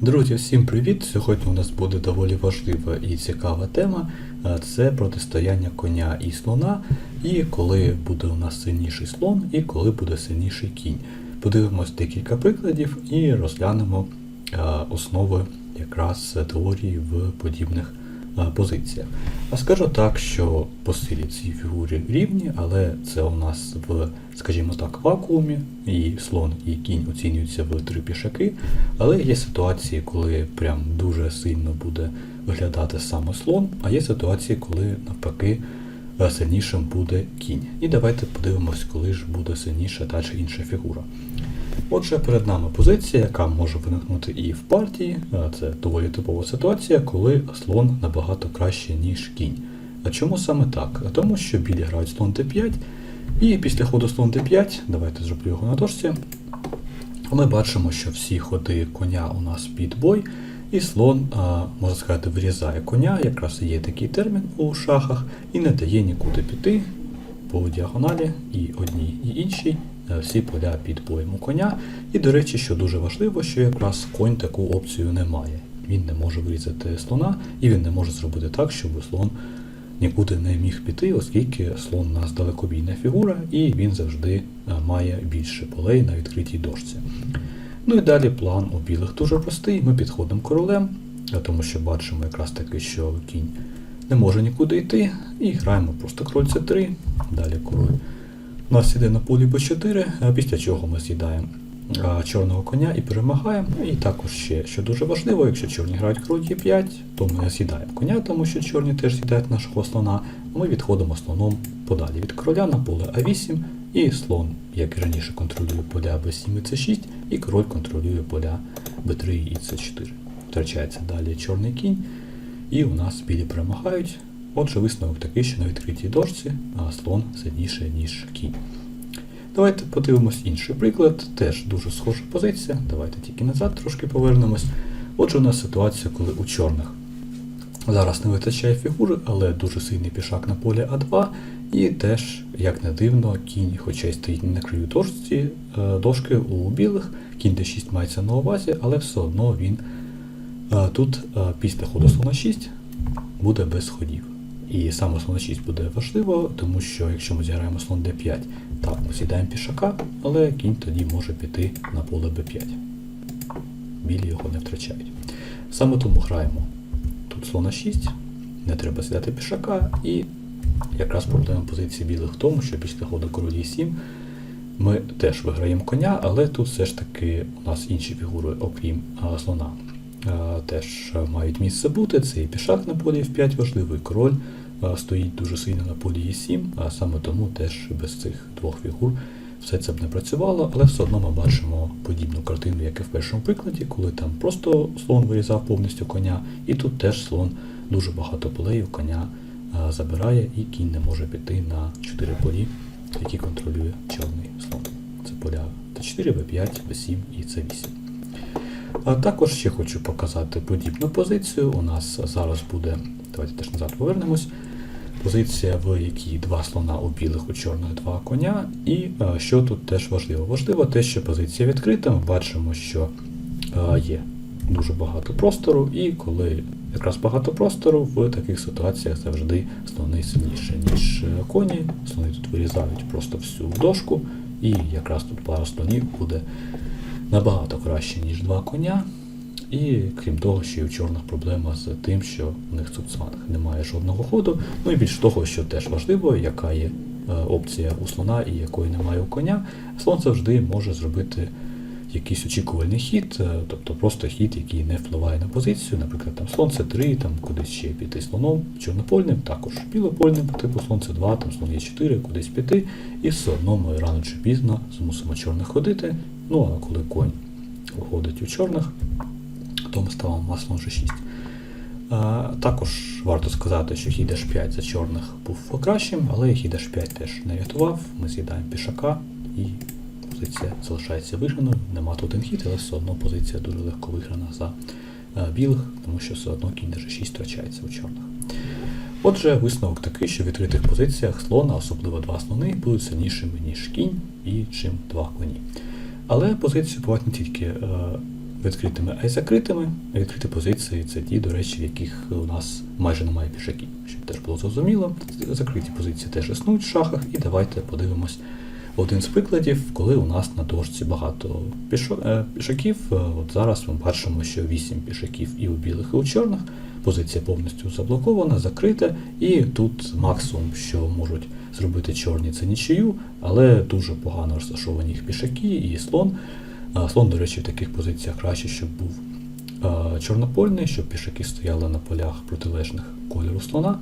Друзі, всім привіт! Сьогодні у нас буде доволі важлива і цікава тема. Це протистояння коня і слона, і коли буде у нас сильніший слон, і коли буде сильніший кінь. Подивимось декілька прикладів і розглянемо основи якраз теорії в подібних позиціях. А скажу так, що по силі ці фігури рівні, але це у нас в, скажімо так, вакуумі, і слон, і кінь оцінюються в три пішаки, але є ситуації, коли прям дуже сильно буде виглядати саме слон, а є ситуації, коли навпаки е, сильнішим буде кінь. І давайте подивимось, коли ж буде сильніша та чи інша фігура. Отже, перед нами позиція, яка може виникнути і в партії. Це доволі типова ситуація, коли слон набагато краще, ніж кінь. А чому саме так? Тому що білі грають слон d5, і після ходу слон d5, давайте зроблю його на дошці, ми бачимо, що всі ходи коня у нас під бой, і слон, можна сказати, вирізає коня, якраз є такий термін у шахах, і не дає нікуди піти по діагоналі і одній, і іншій. Е, Всі поля під боєм у коня. І, до речі, що дуже важливо, що якраз конь таку опцію не має. Він не може вирізати слона, і він не може зробити так, щоб слон нікуди не міг піти, оскільки слон у нас далекобійна фігура, і він завжди е, має більше полей на відкритій дошці. Ну і далі план у білих дуже простий. Ми підходимо королем, е, тому що бачимо якраз таки, що кінь не може нікуди йти, і граємо просто король c3, далі король. У нас іде на полі b4, після чого ми з'їдаємо чорного коня і перемагаємо. І також ще, що дуже важливо, якщо чорні грають король e5, то ми з'їдаємо коня, тому що чорні теж з'їдають нашого слона. Ми відходимо слоном подалі від короля на поле А8, і слон, як і раніше, контролює поля b7 і c6, і король контролює поля b3 і c4. Втрачається далі чорний кінь, і у нас білі перемагають. Отже, висновок такий, що на відкритій дошці слон сильніше, ніж кінь. Давайте подивимось інший приклад, теж дуже схожа позиція. Давайте тільки назад трошки повернемось. Отже, у нас ситуація, коли у чорних зараз не вистачає фігури, але дуже сильний пішак на полі А2. І теж, як не дивно, кінь, хоча й стоїть на краю дошці, е, дошки у білих, кінь d6 мається на увазі, але все одно він е, тут е, після ходу слона 6 буде без ходів. І саме слон 6 буде важливо, тому що якщо ми зіграємо слон d5, так, ми сідаємо пішака, але кінь тоді може піти на поле b5. Білі його не втрачають. Саме тому граємо тут слона 6, не треба сідати пішака, і якраз проблема позиції білих в тому, що після ходу королі 7 ми теж виграємо коня, але тут все ж таки у нас інші фігури, окрім а, слона, теж мають місце бути. Це і пішак на полі F5 важливий, король стоїть дуже сильно на полі E7, а саме тому теж без цих двох фігур все це б не працювало, але все одно ми бачимо подібну картину, як і в першому прикладі, коли там просто слон вирізав повністю коня, і тут теж слон дуже багато полей у коня забирає, і кінь не може піти на 4 полі, які контролює чорний слон. Це поля Т4, В5, В7 і С8. А також ще хочу показати подібну позицію. У нас зараз буде, давайте теж назад повернемось. Позиція, в якій два слона у білих, у чорних два коня. І е, що тут теж важливо? Важливо те, що позиція відкрита. Ми бачимо, що е, є дуже багато простору, і коли якраз багато простору, в таких ситуаціях завжди слони сильніші, ніж е, коні. Слони тут вирізають просто всю дошку, і якраз тут пара слонів буде набагато краще, ніж два коня. І крім того, ще й у чорних проблема з тим, що в них цуцванг немає жодного ходу. Ну і більш того, що теж важливо, яка є е, опція у слона і якої немає у коня. Слон завжди може зробити якийсь очікувальний хід, е, тобто просто хід, який не впливає на позицію, наприклад, там слон С3, там кудись ще піти слоном, чорнопольним, також білопольним, типу слон С2, там слон Е4, кудись піти, і все одно ми рано чи пізно змусимо чорних ходити. Ну а коли конь виходить у чорних, то ми ставимо маслом G6. А, також варто сказати, що хід H5 за чорних був кращим, але хід H5 теж не рятував. Ми з'їдаємо пішака і позиція залишається виграною. Нема тут один хід, але все одно позиція дуже легко виграна за а, білих, тому що все одно кінь G6 втрачається у чорних. Отже, висновок такий, що в відкритих позиціях слона, особливо два слони, будуть сильнішими, ніж кінь і чим два коні. Але позиції бувають не тільки е, відкритими, а й закритими. Відкриті позиції це ті, до речі, в яких у нас майже немає пішаків. Щоб теж було зрозуміло. Закриті позиції теж існують в шахах, і давайте подивимось один з прикладів, коли у нас на дошці багато е, пішаків. Е, От зараз ми бачимо, що 8 пішаків і у білих, і у чорних. Позиція повністю заблокована, закрита, і тут максимум, що можуть зробити чорні, це нічию, але дуже погано розташовані їх пішаки і слон. Слон, до речі, в таких позиціях краще, щоб був чорнопольний, щоб пішаки стояли на полях протилежних кольору слона.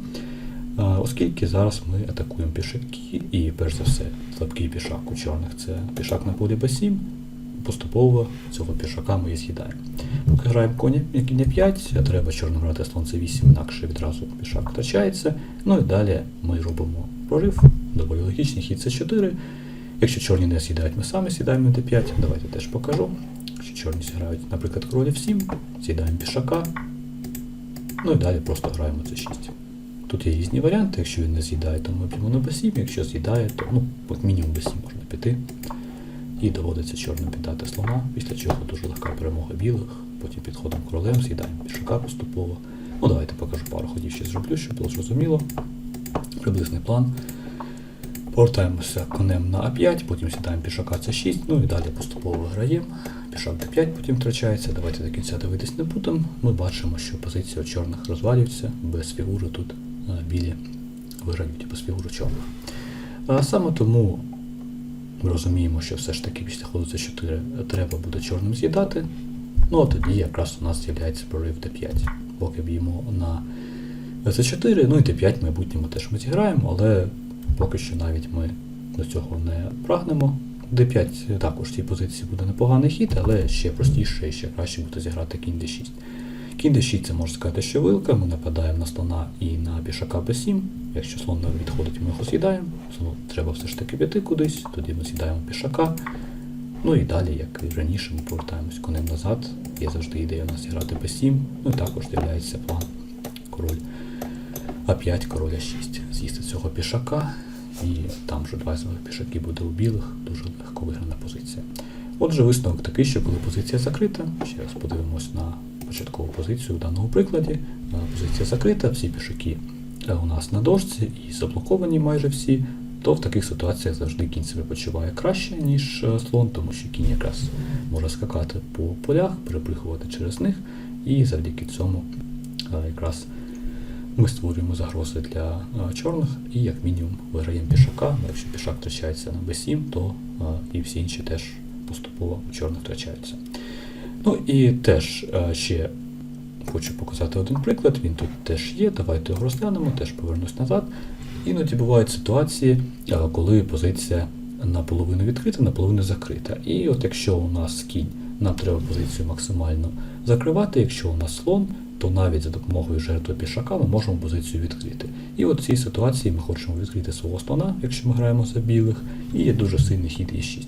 Оскільки зараз ми атакуємо пішаки, і перш за все, слабкий пішак у чорних це пішак на полі b7. Поступово цього пішака ми і з'їдаємо. Поки граємо коня кіння 5, треба чорним грати слон c8, інакше відразу пішак втрачається. Ну і далі ми робимо прорив, доволі логічний хід c4. Якщо чорні не з'їдають, ми самі сідаємо d5. Давайте теж покажу. Якщо чорні зіграють, наприклад, король f7, з'їдаємо пішака. Ну і далі просто граємо c6. Тут є різні варіанти. Якщо він не з'їдає, то ми б'ємо на b7, якщо з'їдає, то ну, мінімум b7 можна піти. І доводиться чорним піддати слона, після чого дуже легка перемога білих, потім підходом королем, з'їдаємо пішака поступово. Ну давайте покажу пару ходів ще зроблю, щоб було зрозуміло. Приблизний план. Повертаємося конем на А5, потім сідаємо пішака С6, ну і далі поступово виграємо. Пішак Д5 потім втрачається. Давайте до кінця дивитись не будемо. Ми бачимо, що позиція чорних розвалюється, без фігури тут е, білі виграють, без фігури чорних. Саме тому ми розуміємо, що все ж таки після ходу С4 треба буде чорним з'їдати. Ну а тоді якраз у нас з'являється прорив Д5. Поки б'ємо на С4, ну і Д5 в майбутньому теж ми зіграємо, але поки що навіть ми до цього не прагнемо. D5 також в цій позиції буде непоганий хід, але ще простіше і ще краще буде зіграти кінь D6. D6 це можна сказати, що вилка, ми нападаємо на слона і на пішака B7. Якщо слон не відходить, ми його з'їдаємо. Слону треба все ж таки піти кудись, тоді ми з'їдаємо пішака. Ну і далі, як і раніше, ми повертаємось конем назад. Є завжди ідея у нас зіграти B7, ну і також з'являється план король А5, король А6. З'їсти цього пішака, і там вже два з пішаки буде у білих, дуже легко виграна позиція. Отже, висновок такий, що коли позиція закрита, ще раз подивимось на початкову позицію в даному прикладі. Е, Позиція закрита, всі пішаки е, у нас на дошці і заблоковані майже всі, то в таких ситуаціях завжди кінь себе почуває краще, ніж е, слон, тому що кінь якраз може скакати по полях, переприхувати через них, і завдяки цьому якраз ми створюємо загрози для чорних і як мінімум виграємо пішака. Якщо пішак втрачається на b7, то і всі інші теж поступово у чорних втрачаються. Ну і теж е, ще хочу показати один приклад, він тут теж є. Давайте його розглянемо, теж повернусь назад. Іноді бувають ситуації, е, коли позиція наполовину відкрита, наполовину закрита. І от якщо у нас кінь, нам треба позицію максимально закривати, якщо у нас слон, то навіть за допомогою жертви пішака ми можемо позицію відкрити. І от в цій ситуації ми хочемо відкрити свого слона, якщо ми граємо за білих, і є дуже сильний хід Е6.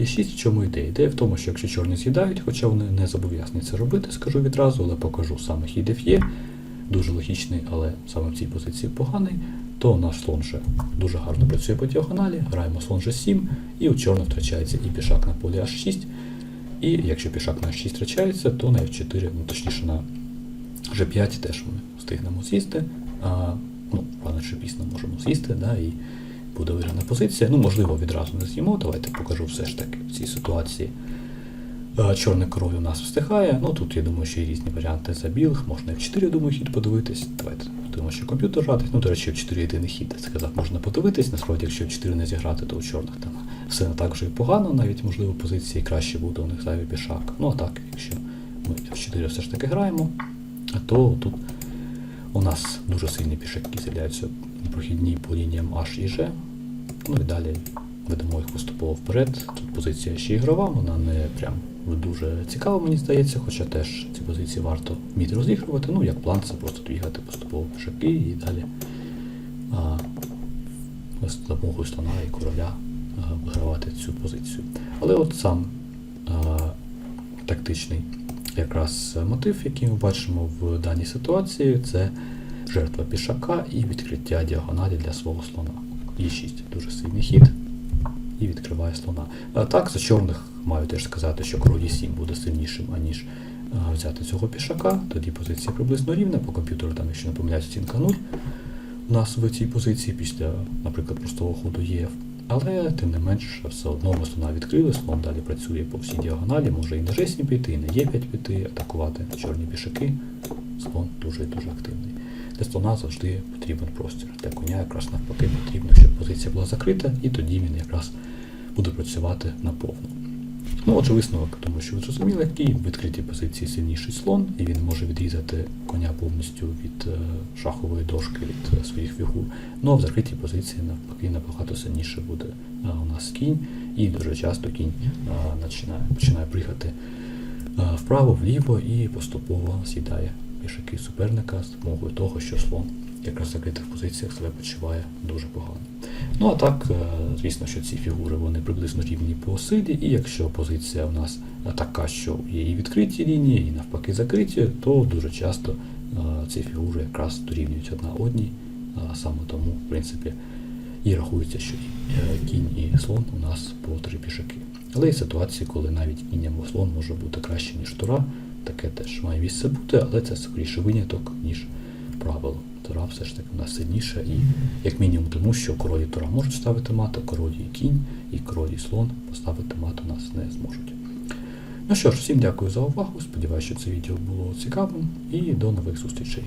Е6 в чому ідея? Ідея в тому, що якщо чорні з'їдають, хоча вони не зобов'язані це робити, скажу відразу, але покажу саме хід Ф'є, дуже логічний, але саме в цій позиції поганий, то наш слон вже дуже гарно працює по діагоналі, граємо слон G7, і у чорних втрачається і пішак на полі H6. І якщо пішак на H6 втрачається, то на F4, ну точніше на G5 теж ми встигнемо з'їсти. А, ну, чи пізно можемо з'їсти, да, і буде виграна позиція. Ну, можливо, відразу не з'їмо. Давайте покажу все ж таки в цій ситуації. Е, Чорний король у нас встигає. Ну тут я думаю, що є різні варіанти за білих. Можна F4, думаю, хід подивитись. Давайте подивимося, що комп'ютер грати. Ну, до речі, F4 єдиний хід. Сказав, можна подивитись. Насправді, якщо F4 не зіграти, то у чорних там все не так вже і погано, навіть можливо позиції краще буде у них зайвий пішак. Ну а так, якщо ми F4 все ж таки граємо, то тут у нас дуже сильні пішаки з'являються прохідні по лініям H і G. Ну і далі ведемо їх поступово вперед. Тут позиція ще ігрова, вона не прям дуже цікава, мені здається, хоча теж ці позиції варто вміти розігрувати. Ну, як план, це просто двігати поступово пішаки і далі з допомогою слона і короля вигравати цю позицію. Але от сам а, тактичний якраз мотив, який ми бачимо в даній ситуації, це жертва пішака і відкриття діагоналі для свого слона. Е6 дуже сильний хід і відкриває слона. А так, за чорних маю теж сказати, що король Е7 буде сильнішим, аніж е, взяти цього пішака, тоді позиція приблизно рівна, по комп'ютеру там, якщо не помиляюсь, оцінка 0 у нас в цій позиції після, наприклад, простого ходу ЄФ. Але тим не менш, все одно ми слона відкрили, слон далі працює по всій діагоналі, може і на G7 піти, і на Е5 піти, атакувати чорні пішаки. Слон дуже-дуже активний. Слона завжди потрібен простір. Для коня якраз навпаки потрібно, щоб позиція була закрита, і тоді він якраз буде працювати наповну. Ну, отже, висновок, тому що ви зрозуміли, який в відкритій позиції сильніший слон, і він може відрізати коня повністю від е, шахової дошки, від е, своїх фігур. Ну а в закритій позиції навпаки набагато сильніше буде е, у нас кінь, і дуже часто кінь починає, починає пригати вправо, вліво і поступово з'їдає пішаки суперника з допомогою того, що слон якраз в закритих позиціях себе почуває дуже погано. Ну а так, е, звісно, що ці фігури вони приблизно рівні по силі, і якщо позиція у нас така, що є і відкриті лінії, і навпаки закриті, то дуже часто е, ці фігури якраз дорівнюють одна одній. Саме тому, в принципі, і рахується, що е, кінь і слон у нас по три пішаки. Але є ситуації, коли навіть кінь або слон може бути краще, ніж тура. Таке теж має місце бути, але це скоріше виняток, ніж правило. Тора все ж таки у нас сильніша, і як мінімум тому, що королі Тора можуть ставити мат, королі і кінь, і королі слон поставити мат у нас не зможуть. Ну що ж, всім дякую за увагу. Сподіваюся, що це відео було цікавим і до нових зустрічей.